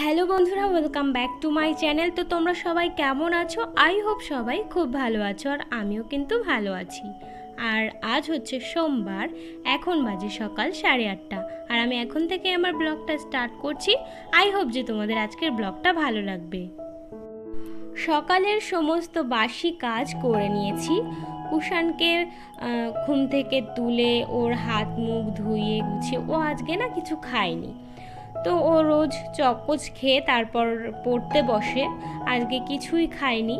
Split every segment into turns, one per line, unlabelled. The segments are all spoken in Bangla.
হ্যালো বন্ধুরা welcome back to my channel তো তোমরা সবাই কেমন আছো? আই হোপ সবাই খুব ভালো আছো আর আমিও কিন্তু ভালো আছি। আর আজ হচ্ছে সোমবার, এখন বাজে সকাল সাড়ে আটটা। আর আমি এখন থেকে আমার ব্লগটা স্টার্ট করছি। আই হোপ যে তোমাদের আজকের ব্লগটা ভালো লাগবে। সকালের সমস্ত বাসি কাজ করে নিয়েছি। কুষাণকে ঘুম থেকে তুলে ওর হাত মুখ ধুইয়ে গুছিয়ে, ও আজকে না কিছু খায়নি। তো ও রোজ চকোচ খেয়ে তারপর পড়তে বসে। আজকে কিছুই খায়নি।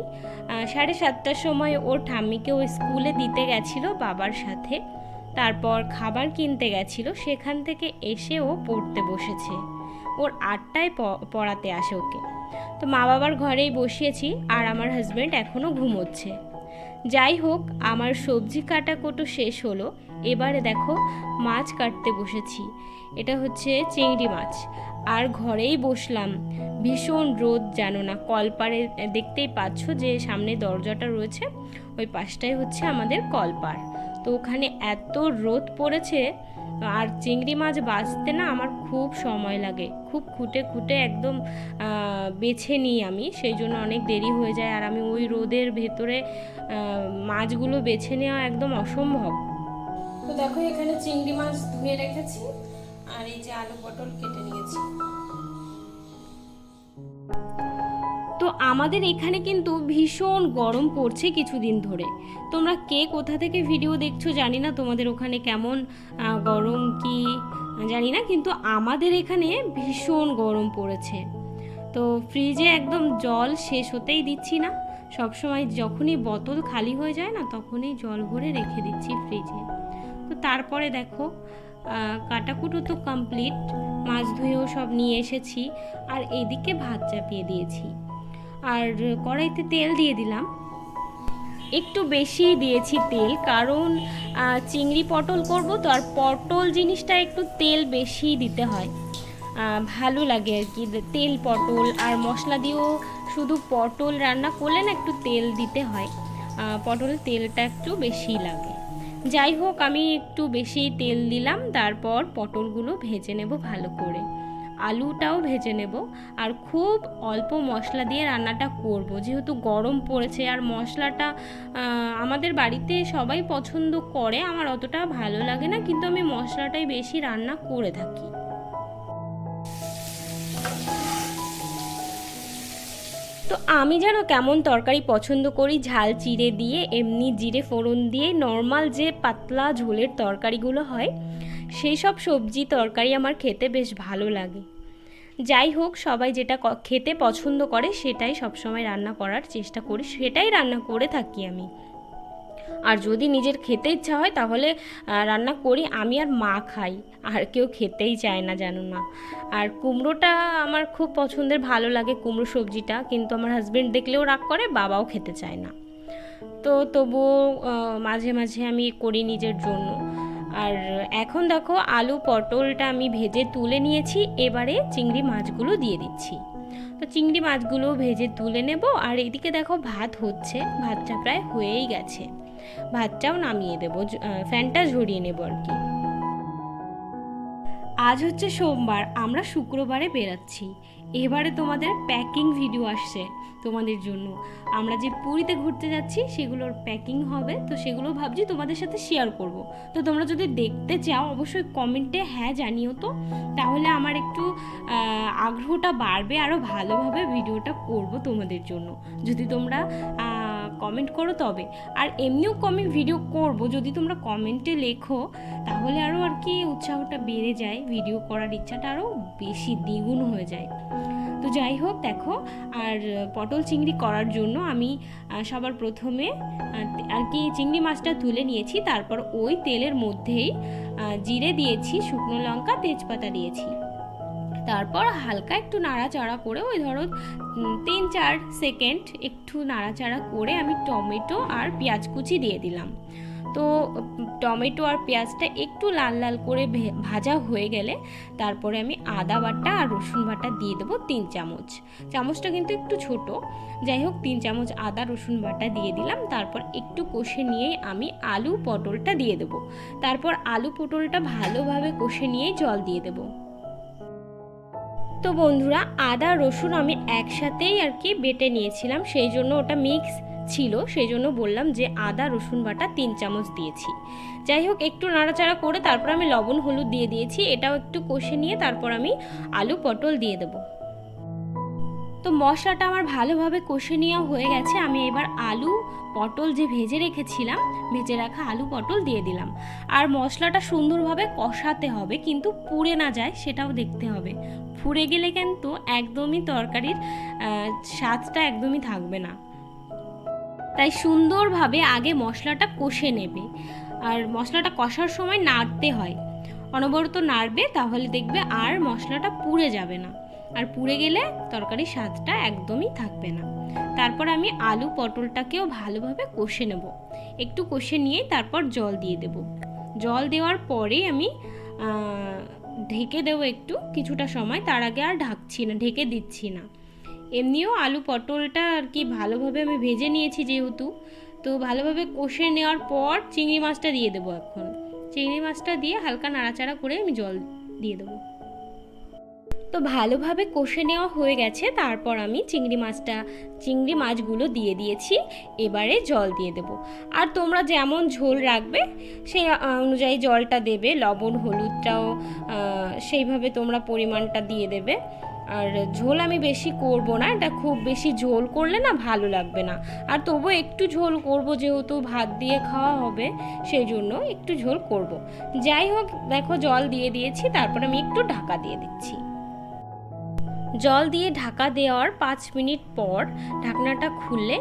সাড়ে সাতটার সময় ওর ঠাম্মিকে ও স্কুলে দিতে গেছিল বাবার সাথে। তারপর খাবার কিনতে গেছিল। সেখান থেকে এসে ও পড়তে বসেছে। ওর আটটায় পড়াতে আসে ওকে। তো মা বাবার ঘরেই বসিয়েছি আর আমার হাজব্যান্ড এখনও ঘুমোচ্ছে। যাই হোক, আমার সবজি কাটা কোটো শেষ হলো। এবারে দেখো মাছ কাটতে বসেছি। এটা হচ্ছে চিংড়ি মাছ। আর ঘরেই বসলাম। ভীষণ রোদ জানো না কলপারে দেখতেই পাচ্ছ যে সামনে দরজাটা রয়েছে, ওই পাশটাই হচ্ছে আমাদের কলপার তো ওখানে এত রোদ পড়েছে, আর চিংড়ি মাছ বাছতে না আমার খুব সময় লাগে। খুব খুঁটে খুঁটে একদম বেছে নিই আমি, সেই জন্য অনেক দেরি হয়ে যায়। আর আমি ওই রোদের ভেতরে মাছগুলো বেছে নেওয়া একদম অসম্ভব। তো দেখো এখানে চিংড়ি মাছ ধুয়ে রেখেছি, আর এই যে আলু পটল কেটে নিয়েছি। তো আমাদের এখানে কিন্তু ভীষণ গরম পড়ছে কিছুদিন ধরে। তোমরা কে কোথা থেকে ভিডিও দেখছ জানি না, তোমাদের ওখানে কেমন গরম কি, জানি না, কিন্তু আমাদের এখানে ভীষণ গরম পড়েছে। তো ফ্রিজে একদম জল শেষ হতেই দিচ্ছি না। সবসময় যখনই বোতল খালি হয়ে যায় না, তখনই জল ভরে রেখে দিচ্ছি ফ্রিজে। তো তারপরে দেখো কাটাকুটো তো কমপ্লিট মাছ ধুয়েও সব নিয়ে এসেছি আর এদিকে ভাত চাপিয়ে দিয়েছি। আর কড়াইতে তেল দিয়ে দিলাম। একটু বেশি দিয়েছি তেল কারণ চিংড়ি পটল করব তো আর পটল জিনিসটা একটু তেল বেশি দিতে হয়। ভালো লাগে আর কি তেল পটল আর মশলা দিয়েও শুধু পটল রান্না করলে না একটু তেল দিতে হয়। আহ, পটলের তেলটা একটু বেশি লাগে। যাই হোক, আমি একটু বেশি তেল দিলাম, তারপর পটলগুলো ভেজে নেব ভালো করে। আলুটাও ভেজে নেব। আর খুব অল্প মশলা দিয়ে রান্নাটা করব, যেহেতু গরম পড়েছে। আর মশলাটা আমাদের বাড়িতে সবাই পছন্দ করে, আমার অতটা ভালো লাগে না, কিন্তু আমি মশলাটাই বেশি রান্না করে থাকি। তো আমি যেন কেমন তরকারি পছন্দ করি, ঝাল চিড়ে দিয়ে, এমনি জিরে ফোড়ন দিয়ে নর্মাল যে পাতলা ঝোলের তরকারিগুলো হয় সেই সব সবজি তরকারি আমার খেতে বেশ ভালো লাগে। যাই হোক, সবাই যেটা খেতে পছন্দ করে সেটাই সবসময় রান্না করার চেষ্টা করি, সেটাই রান্না করে থাকি আমি। আর যদি নিজের খেতে ইচ্ছা হয় তাহলে রান্না করি। আমি আর মা খাই। আর কেউ খেতেই চায় না জানো না। আর কুমড়োটা আমার খুব পছন্দের, ভালো লাগে কুমড়ো সবজিটা। কিন্তু আমার হাজবেন্ড দেখলেও রাগ করে, বাবাও খেতে চায় না। তো তবুও মাঝে মাঝে আমি করি নিজের জন্য। আর এখন দেখো, আলু পটলটা আমি ভেজে তুলে নিয়েছি। এবারে চিংড়ি মাছগুলো দিয়ে দিচ্ছি। তো চিংড়ি মাছগুলো ভেজে তুলে নেব। আর এদিকে দেখো, ভাত হচ্ছে। ভাতটা প্রায় হয়েই গেছে। ভাতটাও নামিয়ে দেবো ফ্যানটা ঝরিয়ে নেব আর কি। আজ হচ্ছে সোমবার, আমরা শুক্রবারে বেরাচ্ছি। এবারে তোমাদের প্যাকিং ভিডিও আসছে তোমাদের জন্য। আমরা যে পুরীতে ঘুরতে যাচ্ছি, সেগুলোর প্যাকিং হবে, তো সেগুলো ভাবছি তোমাদের সাথে শেয়ার করব। তো তোমরা যদি দেখতে চাও, অবশ্যই কমেন্টে হ্যাঁ জানিও তো। তাহলে আমার একটু আগ্রহটা বাড়বে আরও ভালোভাবে ভিডিওটা করব তোমাদের জন্য। যদি তোমরা কমেন্ট করো তবে। আর এমনিও কমে ভিডিও করব। যদি তোমরা কমেন্টে লেখো, তাহলে আরও আর কি উৎসাহটা বেড়ে যায়। ভিডিও করার ইচ্ছাটা আরও বেশি দ্বিগুণ হয়ে যায়। তো যাই হোক, দেখো, আর পটল চিংড়ি করার জন্য আমি সবার প্রথমে আর কি চিংড়ি মাছটা তুলে নিয়েছি। তারপর ওই তেলের মধ্যেই জিরে দিয়েছি, শুকনো লঙ্কা, তেজপাতা দিয়েছি। তারপর হালকা একটু নাড়াচাড়া করে ওই ধরো তিন চার সেকেন্ড একটু নাড়াচাড়া করে আমি টমেটো আর পেঁয়াজ কুচি দিয়ে দিলাম। তো, টমেটো আর পেঁয়াজটা একটু লাল লাল করে ভাজা হয়ে গেলে তারপরে আমি আদা বাটা আর রসুন বাটা দিয়ে দেবো তিন চামচ। চামচটা কিন্তু একটু ছোট। যাই হোক, তিন চামচ আদা রসুন বাটা দিয়ে দিলাম। তারপর একটু কষে নিয়েই আমি আলু পটলটা দিয়ে দেবো। তারপর আলু পটলটা ভালোভাবে কষে নিয়েই জল দিয়ে দেবো। তো বন্ধুরা, আদা, রসুন আমি একসাথেই আর কি বেটে নিয়েছিলাম, সেই জন্য ওটা মিক্স ছিল। সেই জন্য বললাম যে আদা, রসুন বাটা তিন চামচ দিয়েছি। যাই হোক, একটু নাড়াচাড়া করে তারপর আমি লবণ, হলুদ দিয়ে দিয়েছি, এটাও একটু কষে নিয়ে তারপর আমি আলু, পটল দিয়ে দেবো। তো মশলাটা আমার ভালোভাবে কষে নেওয়া হয়ে গেছে। আমি এবার আলু, পটল যে ভেজে রেখেছিলাম, ভেজে রাখা আলু, পটল দিয়ে দিলাম। আর মশলাটা সুন্দরভাবে কষাতে হবে, কিন্তু পুড়ে না যায়, সেটাও দেখতে হবে। পুড়ে গেলে কিন্তু একদমই তরকারির স্বাদটা একদমই থাকবে না। তাই সুন্দরভাবে আগে মশলাটা কষে নেবে। আর মশলাটা কষার সময় নাড়তে হয়। অনবরত নাড়বে, তাহলে দেখবে আর মশলাটা পুড়ে যাবে না। আর পুড়ে গেলে তরকারির স্বাদটা একদমই থাকবে না। তারপর আমি আলু পটলটাকেও ভালোভাবে কষে নেব। একটু কষে নিয়ে তারপর জল দিয়ে দেব। জল দেওয়ার পরে আমি ঢেকে দেবো একটু, কিছুটা সময়, তার আগে আর ঢাকছি না, ঢেকে দিচ্ছি না। এমনিও আলু পটলটা আর কি ভালোভাবে আমি ভেজে নিয়েছি যেহেতু, তো ভালোভাবে কষে নেওয়ার পর চিংড়ি মাছটা দিয়ে দেবো এখন। চিংড়ি মাছটা দিয়ে হালকা নাড়াচাড়া করে আমি জল দিয়ে দেবো। তো ভালোভাবে কষে নেওয়া হয়ে গেছে, তারপর আমি চিংড়ি মাছটা, চিংড়ি মাছগুলো দিয়ে দিয়েছি, এবারে জল দিয়ে দেব। আর তোমরা যেমন ঝোল রাখবে, সেই অনুযায়ী জলটা দেবে, লবণ, হলুদটাও সেইভাবে তোমরা পরিমাণটা দিয়ে দেবে। আর ঝোল আমি বেশি করব না, এটা খুব বেশি ঝোল করলে না ভালো লাগবে না। আর তবু একটু ঝোল করব, যেহেতু ভাত দিয়ে খাওয়া হবে সেই জন্য একটু ঝোল করব। যাই হোক, দেখো জল দিয়ে দিয়েছি, তারপর আমি একটু ঢাকা দিয়ে দিচ্ছি। জল দিয়ে ঢাকা দেওয়ার পাঁচ মিনিট পর ঢাকনাটা খুলে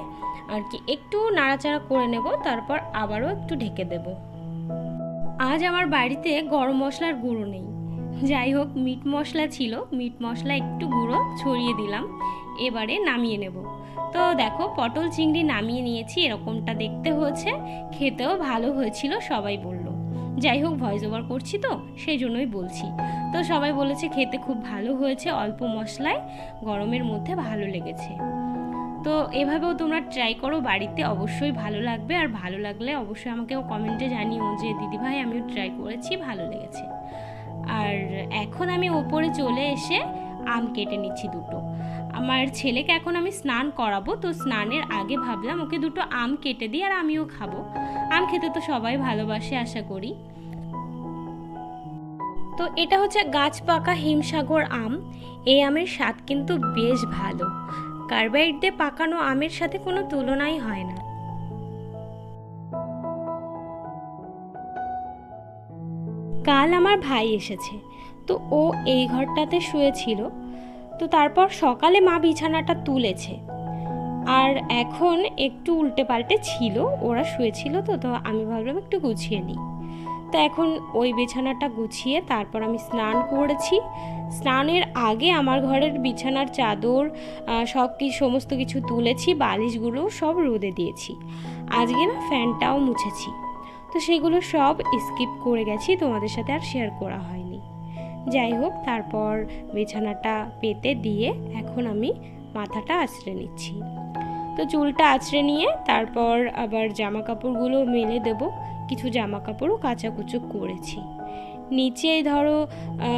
আর কি একটু নাড়াচাড়া করে নেব, তারপর আবারও একটু ঢেকে দেব। আজ আমার বাড়িতে গরম মশলার গুঁড়ো নেই। যাই হোক, মিট মশলা ছিল, মিট মশলা একটু গুঁড়ো ছড়িয়ে দিলাম, এবারে নামিয়ে নেব। তো দেখো, পটল চিংড়ি নামিয়ে নিয়েছি, এরকমটা দেখতে হয়েছে, খেতেও ভালো হয়েছিল, সবাই বলল। যাই হোক ভয়েস ওভার করছি তো সেই জন্যই বলছি। তো সবাই বলেছে খেতে খুব ভালো হয়েছে, অল্প মশলায়, গরমের মধ্যে ভালো লেগেছে। তো এভাবেও তোমরা ট্রাই করো, বাড়িতে অবশ্যই ভালো লাগবে, আর ভালো লাগলে অবশ্যই আমাকেও কমেন্টে জানিও যে, দিদিভাই, আমিও ট্রাই করেছি, ভালো লেগেছে। আর এখন আমি ওপরে চলে এসে আম কেটে নিচ্ছি দুটো। আমার ছেলেকে এখন আমি স্নান করাবো, তো স্নানের আগে ভাবলাম ওকে দুটো আম কেটে দিই আর আমিও খাব। আম খেতে তো সবাই ভালোবাসে, আশা করি। তো এটা হচ্ছে গাছ পাকা হিমসাগর আম। এই আমের স্বাদ কিন্তু বেশ ভালো। কার্বাইড দিয়ে পাকানো আমের সাথে কোনো তুলনাই হয় না। কাল আমার ভাই এসেছে। তো ও এই ঘরটাতে শুয়েছিল। তো তারপর সকালে মা বিছানাটা তুলেছে। আর এখন একটু উল্টে পাল্টে ছিল, ওরা শুয়েছিল তো তো আমি ভাবলাম একটু গুছিয়ে নিই। তো এখন ওই বিছানাটা গুছিয়ে তারপর আমি স্নান করেছি। স্নানের আগে আমার ঘরের বিছানার চাদর সব কি, সমস্ত কিছু তুলেছি, বালিশগুলো সব রোদে দিয়েছি। আজকে না ফ্যানটাও মুছেছি। তো সেগুলো সব স্কিপ করে গেছি, তোমাদের সাথে আর শেয়ার করা হয়নি। যাই হোক, তারপর বিছানাটা পেতে দিয়ে এখন আমি মাথাটা আছড়ে নিচ্ছি। তো চুলটা আছড়ে নিয়ে তারপর আবার জামা কাপড়গুলো মেলে দেব। কিছু জামা কাপড়ও কাচাকুচো করেছি। নিচেই ধরো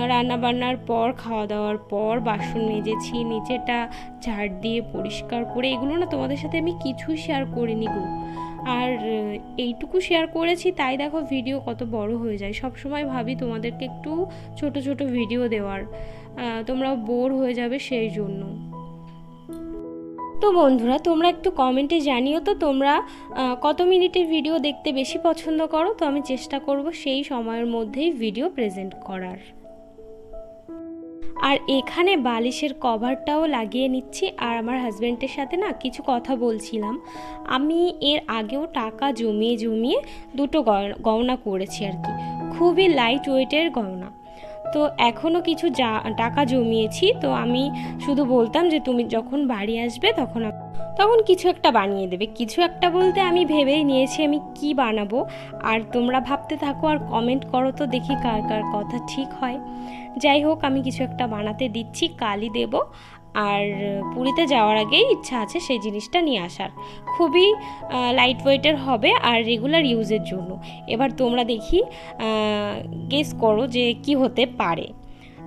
রান্না বান্নার পর খাওয়া দাওয়ার পর, বাসন মেজেছি, নিচেটা ঝাড় দিয়ে পরিষ্কার করে, এগুলো না তোমাদের সাথে আমি কিছু শেয়ার করিনি গো। আর এইটুকু শেয়ার করেছি, তাই দেখো ভিডিও কত বড় হয়ে যায়। সব সময় ভাবি তোমাদেরকে একটু ছোট ছোট ভিডিও দেওয়ার। তোমরা বোর হয়ে যাবে সেই জন্য। তো বন্ধুরা, তোমরা একটু কমেন্টে জানিও তো, তোমরা কত মিনিটের ভিডিও দেখতে বেশি পছন্দ করো? তো আমি চেষ্টা করব সেই সময়ের মধ্যেই ভিডিও প্রেজেন্ট করার। আর এখানে বালিশের কভারটাও লাগিয়ে নিচ্ছি আর আমার হাজব্যান্ডের সাথে না কিছু কথা বলছিলাম। আমি এর আগেও টাকা জমিয়ে জমিয়ে দুটো গয়- গয়না করেছি আর কি। খুবই লাইট ওয়েটের গয়না তো এখনও কিছু টাকা জমিয়েছি, তো আমি শুধু বলতাম যে তুমি যখন বাড়ি আসবে তখন তখন কিছু একটা বানিয়ে দেবে। কিছু একটা বলতে আমি ভেবেই নিয়েছি আমি কি বানাবো। আর তোমরা ভাবতে থাকো আর কমেন্ট করো তো দেখি কার কার কথা ঠিক হয়। যাই হোক, আমি কিছু একটা বানাতে দিচ্ছি, কালই দেব। আর পুরীতে যাওয়ার আগেই ইচ্ছা আছে সেই জিনিসটা নিয়ে আসার। খুবই লাইট ওয়েটের হবে আর রেগুলার ইউজের জন্য। এবার তোমরা দেখি গেস করো যে কি হতে পারে।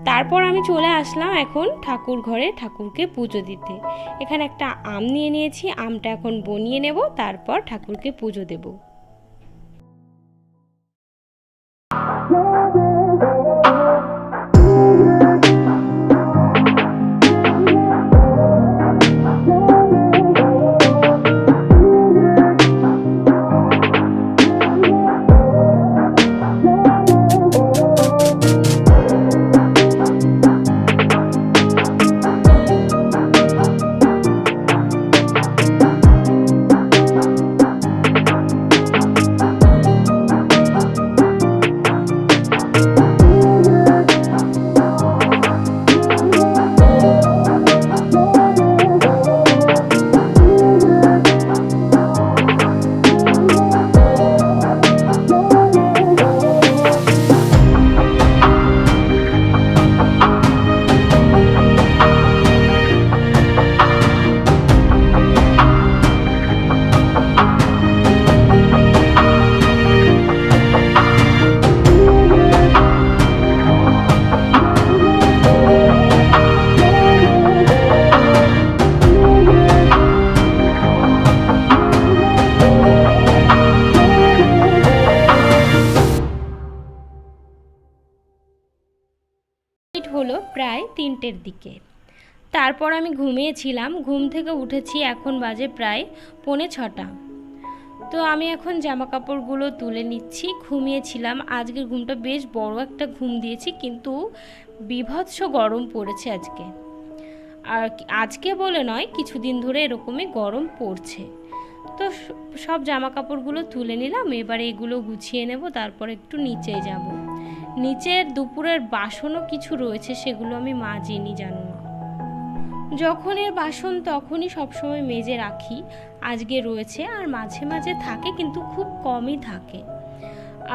তারপর আমি চলে আসলাম এখন ঠাকুর ঘরে ঠাকুরকে পুজো দিতে। এখানে একটা আম নিয়ে নিয়েছি, আমটা এখন বনিয়ে নেব, তারপর ঠাকুরকে পুজো দেব। দিকে। তারপর আমি ঘুমিয়েছিলাম। ঘুম থেকে উঠেছি এখন বাজে প্রায় পৌনে ছটা। তো আমি এখন জামা কাপড়গুলো তুলে নিচ্ছি। ঘুমিয়েছিলাম। আজকের ঘুমটা বেশ বড় একটা ঘুম দিয়েছি, কিন্তু বিভৎস গরম পড়েছে আজকে। আর আজকে বলে নয়, কিছুদিন ধরে এরকমই গরম পড়ছে। তো সব জামা কাপড়গুলো তুলে নিলাম। এবারে এগুলো গুছিয়ে নেব, তারপর একটু নিচে যাব। নিচের দুপুরের বাসনও কিছু রয়েছে, সেগুলো আমি মাজিনি, জানো না যখন এর বাসন তখনই সবসময় মেজে রাখি, আজকে রয়েছে আর মাঝে মাঝে থাকে, কিন্তু খুব কমই থাকে।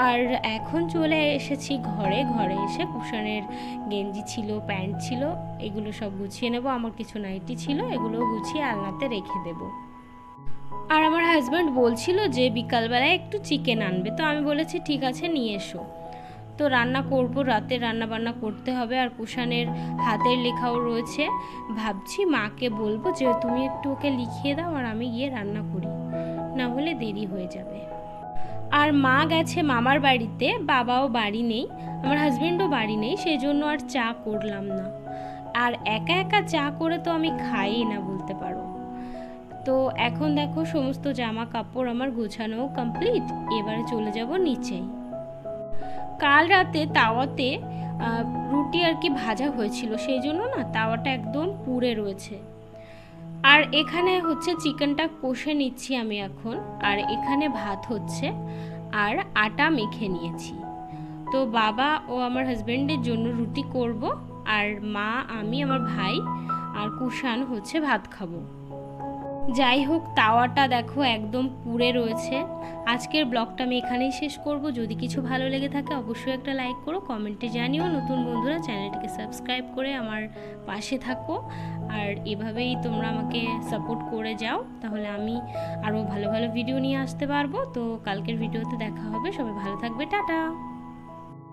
আর এখন চলে এসেছি ঘরে ঘরে এসে কুশানের গেঞ্জি ছিল, প্যান্ট ছিল, এগুলো সব গুছিয়ে নেব, আমার কিছু নাইটি ছিল, এগুলো গুছিয়ে আলনাতে রেখে দেবো। আর আমার হাজব্যান্ড বলছিল যে বিকালবেলায় একটু চিকেন আনবে, তো আমি বলেছি, ঠিক আছে, নিয়ে এসো। তো রান্না করব রাতে রান্না বান্না করতে হবে আর কুষাণের হাতের লেখাও রয়েছে। ভাবছি মাকে বলব যে তুমি একটু ওকে লিখিয়ে দাও আর আমি গিয়ে রান্না করি, না হলে দেরি হয়ে যাবে। আর মা গেছে মামার বাড়িতে, বাবাও বাড়ি নেই, আমার হাজবেন্ডও বাড়ি নেই সেই জন্য আর চা করলাম না। আর একা একা চা করে তো আমি খাই না বলতে পারো। তো এখন দেখো সমস্ত জামা কাপড় আমার গোছানো কমপ্লিট এবারে চলে যাব নিচেই। কাল রাতে তাওয়াতে রুটি আর কি ভাজা হয়েছিল, সেই জন্য না তাওয়াটা একদম পুড়ে রয়েছে। আর এখানে হচ্ছে চিকেনটা কষে নিচ্ছি আমি এখন, আর এখানে ভাত হচ্ছে, আর আটা মেখে নিয়েছি। তো বাবা ও আমার হাজব্যান্ডের জন্য রুটি করব, আর মা, আমি, আমার ভাই, আর কুষাণ হচ্ছে ভাত খাব। যাই হোক, তাওয়াটা দেখো একদম পুড়ে রয়েছে। আজকের ব্লগটা আমি এখানেই শেষ করব। যদি কিছু ভালো লেগে থাকে, অবশ্যই একটা লাইক করো, কমেন্টে জানিও। নতুন বন্ধুরা, চ্যানেলটিকে সাবস্ক্রাইব করে আমার পাশে থাকো। আর এভাবেই তোমরা আমাকে সাপোর্ট করে যাও, তাহলে আমি আরও ভালো ভালো ভিডিও নিয়ে আসতে পারব। তো কালকের ভিডিওতে দেখা হবে। সবাই ভালো থাকবে। টাটা!